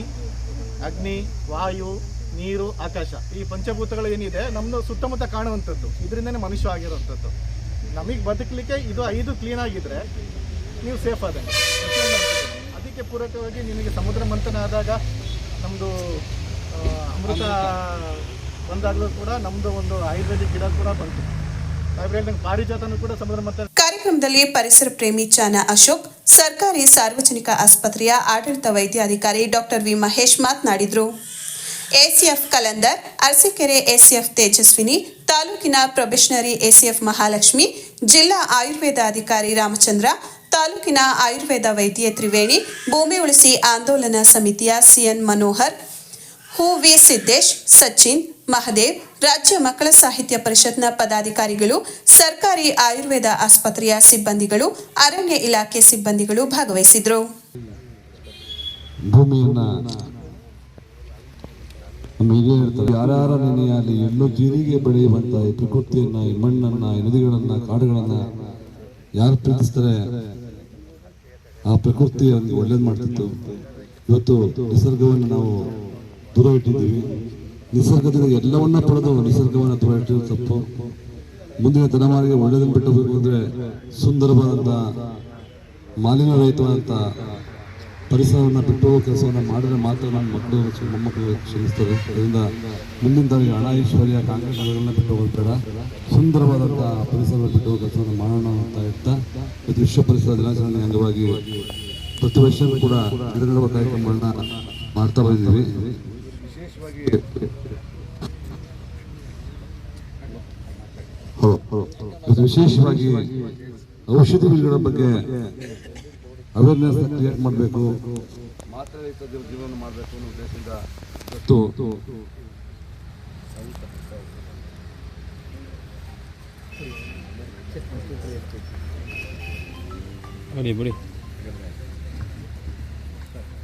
ಅಗ್ನಿ, ವಾಯು, ನೀರು, ಆಕಾಶ. ಈ ಪಂಚಭೂತಗಳು ಏನಿದೆ ನಮ್ಮದು ಸುತ್ತಮುತ್ತ ಕಾಣುವಂಥದ್ದು. ಇದರಿಂದನೇ ಮನುಷ್ಯ ಆಗಿರುವಂಥದ್ದು. ನಮಗೆ ಬದುಕಲಿಕ್ಕೆ ಇದು ಐದು ಕ್ಲೀನ್ ಆಗಿದ್ರೆ ನೀವು ಸೇಫ್ ಆದಂಗೆ. ಅದಕ್ಕೆ ಪೂರಕವಾಗಿ ನಿಮಗೆ ಸಮುದ್ರ ಮಂಥನ ಆದಾಗ ನಮ್ಮದು ಅಮೃತ ಬಂದಾಗಲೂ ಕೂಡ ನಮ್ಮದು ಒಂದು ಆಯುರ್ವೇದಿಕ್ ಗಿಡ ಕೂಡ ಬಂತು. ಕಾರ್ಯಕ್ರಮದಲ್ಲಿ ಪರಿಸರ ಪ್ರೇಮಿ ಚಾನ ಅಶೋಕ್, ಸರ್ಕಾರಿ ಸಾರ್ವಜನಿಕ ಆಸ್ಪತ್ರೆಯ ಆಡಳಿತ ವೈದ್ಯಾಧಿಕಾರಿ ಡಾಕ್ಟರ್ ವಿ ಮಹೇಶ್ ಮಾತನಾಡಿದರು. ಎಸಿಎಫ್ ಕಲಂದರ್, ಅರಸೀಕೆರೆ ಎಸಿಎಫ್ ತೇಜಸ್ವಿನಿ, ತಾಲೂಕಿನ ಪ್ರೊಬೆಷನರಿ ಎಸಿಎಫ್ ಮಹಾಲಕ್ಷ್ಮಿ, ಜಿಲ್ಲಾ ಆಯುರ್ವೇದ ಅಧಿಕಾರಿ ರಾಮಚಂದ್ರ, ತಾಲೂಕಿನ ಆಯುರ್ವೇದ ವೈದ್ಯ ತ್ರಿವೇಣಿ, ಭೂಮಿ ಉಳಿಸಿ ಆಂದೋಲನ ಸಮಿತಿಯ ಸಿಎನ್ ಮನೋಹರ್ ವಿ ಸಿದ್ದೇಶ್, ಸಚಿನ್, ಮಹದೇವ್, ರಾಜ್ಯ ಮಕ್ಕಳ ಸಾಹಿತ್ಯ ಪರಿಷತ್ನ ಪದಾಧಿಕಾರಿಗಳು, ಸರ್ಕಾರಿ ಆಯುರ್ವೇದ ಆಸ್ಪತ್ರೆಯ ಸಿಬ್ಬಂದಿಗಳು, ಅರಣ್ಯ ಇಲಾಖೆ ಸಿಬ್ಬಂದಿಗಳು ಭಾಗವಹಿಸಿದರು. ಯಾರ್ಯಾರ ನೆನೆಯಲ್ಲಿ ಎಲ್ಲೋ ಜೀರಿಗೆ ಬೆಳೆಯುವಂತ ಈ ಪ್ರಕೃತಿಯನ್ನ, ಈ ಮಣ್ಣನ್ನ, ಈ ನದಿಗಳನ್ನ, ಕಾಡುಗಳನ್ನ ಯಾರು ಪ್ರೀತಿಸ್ತಾರೆ? ಆ ಪ್ರಕೃತಿ ಒಂದು ಒಳ್ಳೇದು ಮಾಡ್ತಿತ್ತು. ಇವತ್ತು ನಿಸರ್ಗವನ್ನು ನಾವು ದೂರ ಇಟ್ಟಿದ್ದೀವಿ ನಿಸರ್ಗದಿಂದ ಎಲ್ಲವನ್ನ ಪಡೆದು ನಿಸರ್ಗವನ್ನು ದೂರ ಇಟ್ಟಿರೋದು ತಪ್ಪು. ಮುಂದಿನ ತಲೆಮಾರಿಗೆ ಒಳ್ಳೇದನ್ನು ಬಿಟ್ಟಬೇಕು ಅಂದರೆ ಸುಂದರವಾದಂಥ ಮಾಲಿನ್ಯ ರಹಿತವಾದಂಥ ಪರಿಸರವನ್ನು ಬಿಟ್ಟು ಹೋಗೋ ಕೆಲಸವನ್ನು ಮಾಡಿದ್ರೆ ಮಾತ್ರ ನಮ್ಮ ಮಕ್ಕಳು ಮೊಮ್ಮಕ್ಕಳು ಕ್ಷಮಿಸ್ತಾರೆ. ಅದರಿಂದ ಮುಂದಿನ ತನಕ ಹಣ, ಐಶ್ವರ್ಯ ಅದನ್ನೆಲ್ಲ ಬಿಟ್ಟು ಸುಂದರವಾದಂಥ ಪರಿಸರವನ್ನು ಬಿಟ್ಟು ಹೋಗೋ ಕೆಲಸವನ್ನು ಮಾಡೋಣ ಅಂತ ಹೇಳ್ತಾ ಇವತ್ತು ವಿಶ್ವ ಪರಿಸರ ದಿನಾಚರಣೆ ಅಂಗವಾಗಿ ಪ್ರತಿ ವರ್ಷವೂ ಕೂಡ ಗಿಡ ನೆಡುವ ಕಾರ್ಯಕ್ರಮಗಳನ್ನ ಮಾಡ್ತಾ ಬಂದಿದ್ದೀವಿ. ಇವತ್ತು ವಿಶೇಷವಾಗಿ ಔಷಧಿ ಗಿಡಗಳ ಬಗ್ಗೆ ಅವೇರ್ನೆಸ್ ಕ್ರಿಯೇಟ್ ಮಾಡಬೇಕು ಮಾತ್ರ ಜೀವನ ಮಾಡಬೇಕು. ಅನ್ನೋ ಉದ್ದೇಶದಿಂದ ಇವತ್ತು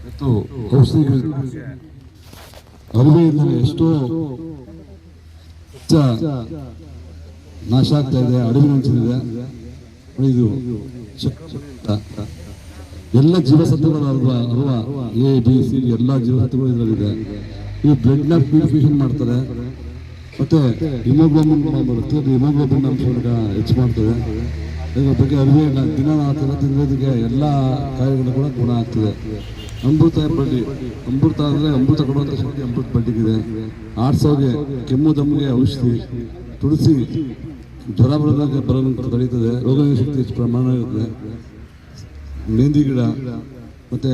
ಇವತ್ತು ಔಷಧಿ ಅರಿವೆಯಿಂದಲೇ ಎಷ್ಟೋ ಹೆಚ್ಚ ನಾಶ ಆಗ್ತಾ ಇದೆ ಅಡುಗೆ ಹಂಚಿದೆ ಇದು ಎಲ್ಲ ಜೀವಸತ್ವಗಳು ಅಲ್ವಾ ಎ ಬಿ ಸಿ ಎಲ್ಲ ಜೀವಸತ್ವಗಳು ಇದರಲ್ಲಿದೆ. ಈ ಬ್ಲಡ್ನ ಪ್ಯೂರಿಫಿಕೇಶನ್ ಮಾಡ್ತಾರೆ. ಮತ್ತೆ ಹಿಮೋಗ್ಲೋಬಿನ್ ಬರುತ್ತೆ ಹಿಮೋಗ್ಲೋಬಿನ್ ಅಂಶಗಳ ಹೆಚ್ಚು ಮಾಡ್ತದೆ. ಇದ್ರ ಬಗ್ಗೆ ಅರಿವೇ ಇಲ್ಲ ದಿನ ಥರ ತಿನ್ನೋದಕ್ಕೆ ಎಲ್ಲ ಕಾಯಿಲೆಗಳು ಕೂಡ ಗುಣ ಆಗ್ತದೆ. ಅಮೃತ ಬಡ್ಡಿ ಅಮೃತ ಅಂದರೆ ಅಮೃತ ಕೊಡುವಂಥ ಶಕ್ತಿ ಅಮೃತ ಬಡ್ಡಿಗಿದೆ ಆಡ್ಸೋಗೆ ಕೆಮ್ಮು ದಮ್ಮಿಗೆ ಔಷಧಿ. ತುಳಸಿ ಜ್ವರ ಬರೋದಾಗ ಬರಲು ತಡೀತದೆ ರೋಗ ಶಕ್ತಿ ಪ್ರಮಾಣ ಇರುತ್ತೆ ಮೆಹಂದಿ ಗಿಡ. ಮತ್ತೆ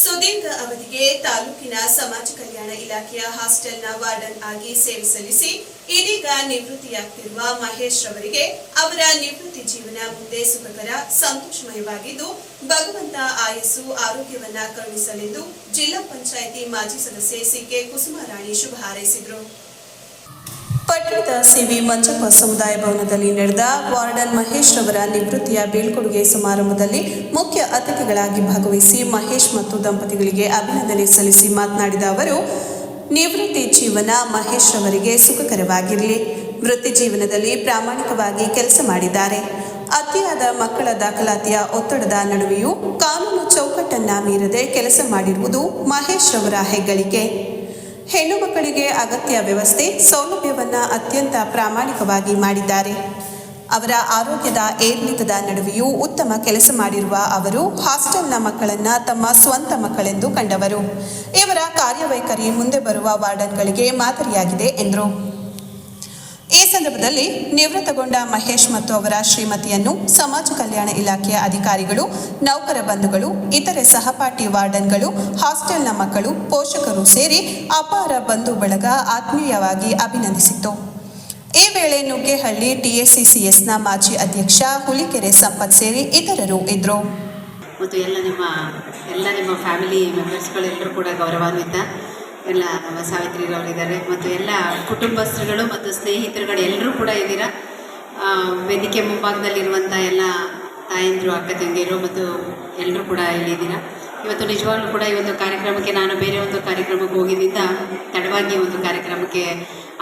ಸುದೀರ್ಘ ಅವಧಿಗೆ ತಾಲೂಕಿನ ಸಮಾಜ ಕಲ್ಯಾಣ ಇಲಾಖೆಯ ಹಾಸ್ಟೆಲ್ನ ವಾರ್ಡನ್ ಆಗಿ ಸೇವೆ ಸಲ್ಲಿಸಿ ಇದೀಗ ನಿವೃತ್ತಿಯಾಗ್ತಿರುವ ಮಹೇಶ್ ರವರಿಗೆ ಅವರ ನಿವೃತ್ತಿ ಜೀವನ ಮುಂದೆ ಸುಖಕರ, ಸಂತೋಷಮಯವಾಗಿದ್ದು, ಭಗವಂತ ಆಯಸ್ಸು ಆರೋಗ್ಯವನ್ನ ಕರುಣಿಸಲೆಂದು ಜಿಲ್ಲಾ ಪಂಚಾಯಿತಿ ಮಾಜಿ ಸದಸ್ಯೆ ಸಿಕೆ ಕುಸುಮಾರಾಣಿ ಶುಭ ಹಾರೈಸಿದರು. ಪಟ್ಟಣದ ಸಿವಿ ಮಂಜಪ್ಪ ಸಮುದಾಯ ಭವನದಲ್ಲಿ ನಡೆದ ವಾರ್ಡನ್ ಮಹೇಶ್ ರವರ ನಿವೃತ್ತಿಯ ಬೀಳ್ಕೊಡುಗೆ ಸಮಾರಂಭದಲ್ಲಿ ಮುಖ್ಯ ಅತಿಥಿಗಳಾಗಿ ಭಾಗವಹಿಸಿ ಮಹೇಶ್ ಮತ್ತು ದಂಪತಿಗಳಿಗೆ ಅಭಿನಂದನೆ ಸಲ್ಲಿಸಿ ಮಾತನಾಡಿದ ಅವರು, ನಿವೃತ್ತಿ ಜೀವನ ಮಹೇಶ್ ರವರಿಗೆ ಸುಖಕರವಾಗಿರಲಿ. ವೃತ್ತಿ ಜೀವನದಲ್ಲಿ ಪ್ರಾಮಾಣಿಕವಾಗಿ ಕೆಲಸ ಮಾಡಿದ್ದಾರೆ. ಅತಿಯಾದ ಮಕ್ಕಳ ದಾಖಲಾತಿಯ ಒತ್ತಡದ ನಡುವೆಯೂ ಕಾನೂನು ಚೌಕಟ್ಟನ್ನ ಮೀರದೆ ಕೆಲಸ ಮಾಡಿರುವುದು ಮಹೇಶ್ ರವರ ಹೆಗ್ಗಳಿಕೆ. ಹೆಣ್ಣು ಮಕ್ಕಳಿಗೆ ಅಗತ್ಯ ವ್ಯವಸ್ಥೆ, ಸೌಲಭ್ಯವನ್ನು ಅತ್ಯಂತ ಪ್ರಾಮಾಣಿಕವಾಗಿ ಮಾಡಿದ್ದಾರೆ. ಅವರ ಆರೋಗ್ಯದ ಏರಿಳಿತದ ನಡುವೆಯೂ ಉತ್ತಮ ಕೆಲಸ ಮಾಡಿರುವ ಅವರು ಹಾಸ್ಟೆಲ್ನ ಮಕ್ಕಳನ್ನ ತಮ್ಮ ಸ್ವಂತ ಮಕ್ಕಳೆಂದು ಕಂಡವರು. ಇವರ ಕಾರ್ಯವೈಖರಿ ಮುಂದೆ ಬರುವ ವಾರ್ಡನ್ಗಳಿಗೆ ಮಾದರಿಯಾಗಿದೆ ಎಂದರು. ಸಂದರ್ಭದಲ್ಲಿ ನಿವೃತ್ತಗೊಂಡ ಮಹೇಶ್ ಮತ್ತು ಅವರ ಶ್ರೀಮತಿಯನ್ನು ಸಮಾಜ ಕಲ್ಯಾಣ ಇಲಾಖೆಯ ಅಧಿಕಾರಿಗಳು, ನೌಕರ ಬಂಧುಗಳು, ಇತರೆ ಸಹಪಾಠಿ ವಾರ್ಡನ್ಗಳು, ಹಾಸ್ಟೆಲ್ನ ಮಕ್ಕಳು, ಪೋಷಕರು ಸೇರಿ ಅಪಾರ ಬಂಧು ಬಳಗ ಆತ್ಮೀಯವಾಗಿ ಅಭಿನಂದಿಸಿತು ಈ ವೇಳೆ ನುಗ್ಗೇಹಳ್ಳಿ ಟಿಎಸ್ಸಿಸಿಎಸ್ನ ಮಾಜಿ ಅಧ್ಯಕ್ಷ ಹುಲಿಕೆರೆ ಸಂಪತ್ ಸೇರಿ ಇತರರು ಇದ್ದರು ಮತ್ತು ಎಲ್ಲ ನಿಮ್ಮ ಎಲ್ಲ ನಿಮ್ಮ ಫ್ಯಾಮಿಲಿ ಮೆಂಬರ್ಸ್ಗಳೆಲ್ಲರೂ ಕೂಡ ಗೌರವಾನ್ವಿತ. ಎಲ್ಲ ಸಾವಿತ್ರಿರವರಿದ್ದಾರೆ ಮತ್ತು ಎಲ್ಲ ಕುಟುಂಬಸ್ಥರುಗಳು ಮತ್ತು ಸ್ನೇಹಿತರುಗಳು ಎಲ್ಲರೂ ಕೂಡ ಇದ್ದೀರಾ? ವೇದಿಕೆ ಮುಂಭಾಗದಲ್ಲಿರುವಂಥ ಎಲ್ಲ ತಾಯಂದಿರು, ಅಕ್ಕ ತಂಗಿಯರು ಮತ್ತು ಎಲ್ಲರೂ ಕೂಡ ಇಲ್ಲಿದ್ದೀರಾ ಇವತ್ತು ನಿಜವಾಗ್ಲೂ ಕೂಡ ಈ ಒಂದು ಕಾರ್ಯಕ್ರಮಕ್ಕೆ ನಾನು ಬೇರೆ ಒಂದು ಕಾರ್ಯಕ್ರಮಕ್ಕೆ ಹೋಗಿದ್ದಿಂದ ತಡವಾಗಿ ಒಂದು ಕಾರ್ಯಕ್ರಮಕ್ಕೆ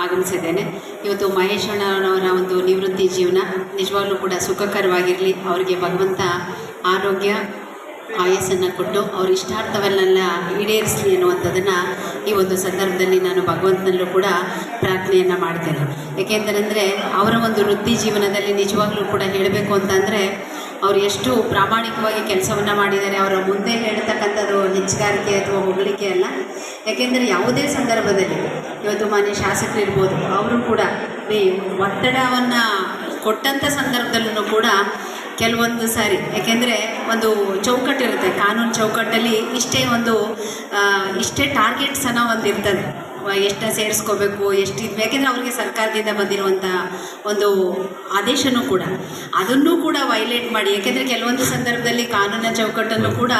ಆಗಮಿಸಿದ್ದೇನೆ. ಇವತ್ತು ಮಹೇಶ್ ಅಣ್ಣನವರ ಒಂದು ನಿವೃತ್ತಿ ಜೀವನ ನಿಜವಾಗ್ಲೂ ಕೂಡ ಸುಖಕರವಾಗಿರಲಿ. ಅವರಿಗೆ ಭಗವಂತ ಆರೋಗ್ಯ, ಆಯಸ್ಸನ್ನು ಕೊಟ್ಟು ಅವ್ರ ಇಷ್ಟಾರ್ಥವನ್ನೆಲ್ಲ ಈಡೇರಿಸಲಿ ಅನ್ನುವಂಥದ್ದನ್ನು ಈ ಒಂದು ಸಂದರ್ಭದಲ್ಲಿ ನಾನು ಭಗವಂತನಲ್ಲೂ ಕೂಡ ಪ್ರಾರ್ಥನೆಯನ್ನು ಮಾಡ್ತೇನೆ. ಏಕೆಂತಂದರೆ ಅವರ ಒಂದು ವೃತ್ತಿ ಜೀವನದಲ್ಲಿ ನಿಜವಾಗ್ಲೂ ಕೂಡ ಹೇಳಬೇಕು ಅಂತಂದರೆ ಅವರು ಎಷ್ಟು ಪ್ರಾಮಾಣಿಕವಾಗಿ ಕೆಲಸವನ್ನು ಮಾಡಿದ್ದಾರೆ, ಅವರ ಮುಂದೆ ಹೇಳ್ತಕ್ಕಂಥದ್ದು ಹೆಚ್ಚುಗಾರಿಕೆ ಅಥವಾ ಹೊಗಳಿಕೆ ಅಲ್ಲ. ಯಾಕೆಂದರೆ ಯಾವುದೇ ಸಂದರ್ಭದಲ್ಲಿ ಇವತ್ತು ಮಾನ್ಯ ಶಾಸಕರು ಇರ್ಬೋದು, ಅವರು ಕೂಡ ಒತ್ತಡವನ್ನು ಕೊಟ್ಟಂಥ ಸಂದರ್ಭದಲ್ಲೂ ಕೂಡ ಕೆಲವೊಂದು ಸಾರಿ, ಯಾಕೆಂದರೆ ಒಂದು ಚೌಕಟ್ಟಿರುತ್ತೆ ಕಾನೂನು ಚೌಕಟ್ಟಲ್ಲಿ ಇಷ್ಟೇ ಒಂದು ಇಷ್ಟೇ ಟಾರ್ಗೆಟ್ಸ್ ಅನ್ನೋ ಒಂದು ಇರ್ತದೆ. ಎಷ್ಟು ಸೇರಿಸ್ಕೋಬೇಕು, ಎಷ್ಟು ಇದು ಯಾಕೆಂದರೆ ಅವ್ರಿಗೆ ಸರ್ಕಾರದಿಂದ ಬಂದಿರುವಂಥ ಒಂದು ಆದೇಶನೂ ಕೂಡ. ಅದನ್ನೂ ಕೂಡ ವೈಲೇಟ್ ಮಾಡಿ, ಯಾಕೆಂದರೆ ಕೆಲವೊಂದು ಸಂದರ್ಭದಲ್ಲಿ ಕಾನೂನ ಚೌಕಟ್ಟನ್ನು ಕೂಡ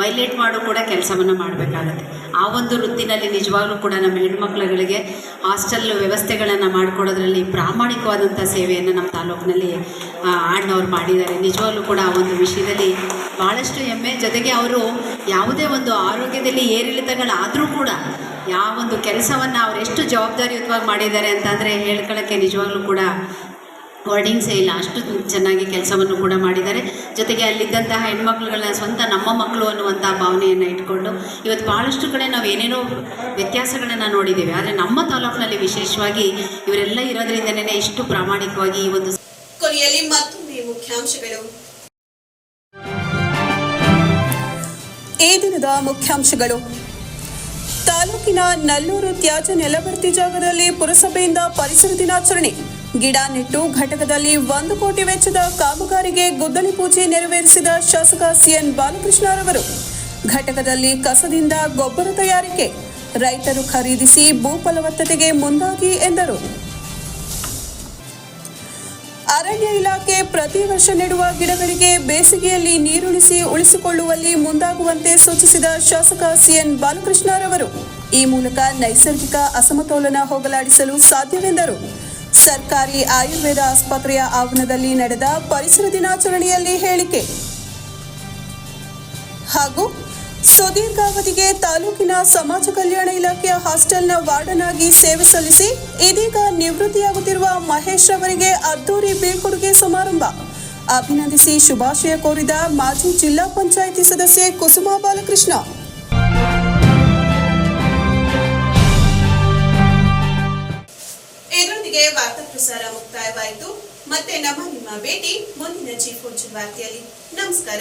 ವೈಲೇಟ್ ಮಾಡೋ ಕೂಡ ಕೆಲಸವನ್ನು ಮಾಡಬೇಕಾಗುತ್ತೆ. ಆ ಒಂದು ವೃತ್ತಿನಲ್ಲಿ ನಿಜವಾಗ್ಲೂ ಕೂಡ ನಮ್ಮ ಹೆಣ್ಮಕ್ಳುಗಳಿಗೆ ಹಾಸ್ಟೆಲ್ ವ್ಯವಸ್ಥೆಗಳನ್ನು ಮಾಡಿಕೊಡೋದ್ರಲ್ಲಿ ಪ್ರಾಮಾಣಿಕವಾದಂಥ ಸೇವೆಯನ್ನು ನಮ್ಮ ತಾಲೂಕಿನಲ್ಲಿ ಆ, ಅಣ್ಣವ್ರು ಮಾಡಿದ್ದಾರೆ. ನಿಜವಾಗ್ಲೂ ಕೂಡ ಆ ಒಂದು ವಿಷಯದಲ್ಲಿ ಭಾಳಷ್ಟು ಹೆಮ್ಮೆ. ಜೊತೆಗೆ ಅವರು ಯಾವುದೇ ಒಂದು ಆರೋಗ್ಯದಲ್ಲಿ ಏರಿಳಿತಗಳಾದರೂ ಕೂಡ ಯಾವ ಒಂದು ಕೆಲಸವನ್ನು ಅವ್ರು ಎಷ್ಟು ಜವಾಬ್ದಾರಿಯುತವಾಗಿ ಮಾಡಿದ್ದಾರೆ ಅಂತಂದರೆ ಹೇಳ್ಕೊಳ್ಳೋಕ್ಕೆ ನಿಜವಾಗ್ಲೂ ಕೂಡ ವರ್ಡಿಂಗ್ಸೇ ಇಲ್ಲ. ಅಷ್ಟು ಚೆನ್ನಾಗಿ ಕೆಲಸವನ್ನು ಕೂಡ ಮಾಡಿದ್ದಾರೆ. ಜೊತೆಗೆ ಅಲ್ಲಿದ್ದಂತಹ ಹೆಣ್ಮಕ್ಳುಗಳನ್ನ ಸ್ವಂತ ನಮ್ಮ ಮಕ್ಕಳು ಅನ್ನುವಂಥ ಭಾವನೆಯನ್ನು ಇಟ್ಕೊಂಡು ಇವತ್ತು ಭಾಳಷ್ಟು ಕಡೆ ನಾವು ಏನೇನೋ ವ್ಯತ್ಯಾಸಗಳನ್ನು ನೋಡಿದ್ದೇವೆ. ಆದರೆ ನಮ್ಮ ತಾಲೂಕಿನಲ್ಲಿ ವಿಶೇಷವಾಗಿ ಇವರೆಲ್ಲ ಇರೋದ್ರಿಂದನೇ ಇಷ್ಟು ಪ್ರಾಮಾಣಿಕವಾಗಿ ಈ ಒಂದು ಕೊನೆಯಲ್ಲಿ ಮತ್ತೊಮ್ಮೆ ಮುಖ್ಯಾಂಶಗಳು. ಈ ದಿನದ ಮುಖ್ಯಾಂಶಗಳು. ತಾಲೂಕಿನ ನಲ್ಲೂರು ತ್ಯಾಜ್ಯ ನೆಲಭರ್ತಿ ಜಾಗದಲ್ಲಿ ಪುರಸಭೆಯಿಂದ ಪರಿಸರ ದಿನಾಚರಣೆ. ಗಿಡ ನೆಟ್ಟು ಘಟಕದಲ್ಲಿ ಒಂದು ಕೋಟಿ ವೆಚ್ಚದ ಕಾಮಗಾರಿಗೆ ಗುದ್ದಲಿ ಪೂಜೆ ನೆರವೇರಿಸಿದ ಶಾಸಕ ಸಿಎನ್ ಬಾಲಕೃಷ್ಣರವರು. ಘಟಕದಲ್ಲಿ ಕಸದಿಂದ ಗೊಬ್ಬರ ತಯಾರಿಕೆ. ರೈತರು ಖರೀದಿಸಿ ಭೂ ಫಲವತ್ತತೆಗೆ ಮುಂದಾಗಿ ಎಂದರು. ಅರಣ್ಯ ಇಲಾಖೆ ಪ್ರತಿ ವರ್ಷ ನೆಡುವ ಗಿಡಗಳಿಗೆ ಬೇಸಿಗೆಯಲ್ಲಿ ನೀರುಣಿಸಿ ಉಳಿಸಿಕೊಳ್ಳುವಲ್ಲಿ ಮುಂದಾಗುವಂತೆ ಸೂಚಿಸಿದ ಶಾಸಕ ಸಿಎನ್ ಬಾಲಕೃಷ್ಣರವರು ಈ ಮೂಲಕ ನೈಸರ್ಗಿಕ ಅಸಮತೋಲನ ಹೋಗಲಾಡಿಸಲು ಸಾಧ್ಯವೆಂದರು. ಸರ್ಕಾರಿ ಆಯುರ್ವೇದ ಆಸ್ಪತ್ರೆಯ ಆವರಣದಲ್ಲಿ ನಡೆದ ಪರಿಸರ ದಿನಾಚರಣೆಯಲ್ಲಿ ಹೇಳಿಕೆ. ಹಾಗೂ ಸುದೀರ್ಘಾವಧಿಗೆ ತಾಲೂಕಿನ ಸಮಾಜ ಕಲ್ಯಾಣ ಇಲಾಖೆಯ ಹಾಸ್ಟೆಲ್ನ ವಾರ್ಡನ್ ಸೇವೆ ಸಲ್ಲಿಸಿ ಇದೀಗ ನಿವೃತ್ತಿಯಾಗುತ್ತಿರುವ ಮಹೇಶ್ ಅವರಿಗೆ ಅದ್ದೂರಿ ಬೀಳ್ಕೊಡುಗೆ ಸಮಾರಂಭ. ಅಭಿನಂದಿಸಿ ಶುಭಾಶಯ ಕೋರಿದ ಮಾಜಿ ಜಿಲ್ಲಾ ಪಂಚಾಯಿತಿ ಸದಸ್ಯೆ ಕುಸುಮಾ ಬಾಲಕೃಷ್ಣ. ಇದರೊಂದಿಗೆ ವಾರ್ತಾ ಪ್ರಸಾರ ಮುಕ್ತಾಯವಾಯಿತು. ಮತ್ತೆ ನಮ್ಮ ನಿಮ್ಮ ಭೇಟಿ ಮುಂದಿನ ಜಿ ಫೋರ್ ವಾರ್ತೆಯಲ್ಲಿ. ನಮಸ್ಕಾರ.